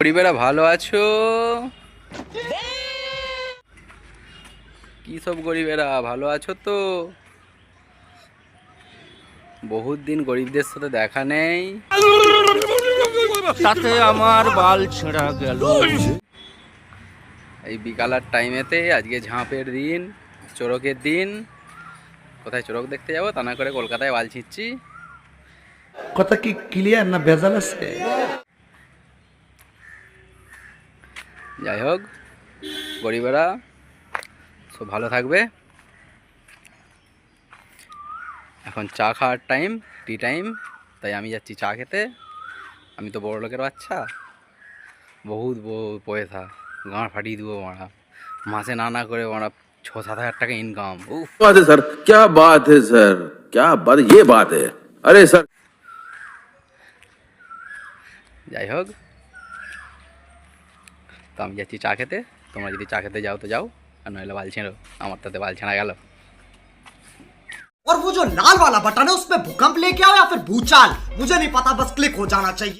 গরিবেরা ভালো আছো? কি সব গরিবেরা ভালো আছো তো? বহুত দিন গরিবদের সাথে দেখা নেই। তাতে আমার বাল ছেঁড়া গেল। এই বিকালার টাইমেতে আজকে ঝাঁপের দিন চড়কের দিন। কোথায় চড়ক দেখতে যাব? তা না করে কলকাতায় বাল ছিঁচ্ছি কথা কি ক্লিয়ার না ভেজাল আছে? যাই হোক গরিবেরা সব ভালো থাকবে। এখন চা খাওয়ার টাইম টি টাইম তাই আমি যাচ্ছি চা খেতে। আমি তো বড় লোকের বাচ্চা। বহুত পয়সা। গাঁড় ফাটিয়ে দেবো মারা। মাসে না না করে মারা ছ সাত হাজার টাকা ইনকাম বাত স্যার ক্যা বাত স্যার ক্যা বাত ইয়ে বাত আরে স্যার যাই হোক তো আমি যাচ্ছি চা খেতে তোমরা যদি চা খেতে যাও তো যাও আর নইলে বাল ছেঁড়ো আমার তাতে বাল ছেঁড়া গেল और वो जो लाल वाला बटन है उस पे भूकंप लेके आओ या फिर भूचाल मुझे नहीं पता बस क्लिक हो जाना चाहिए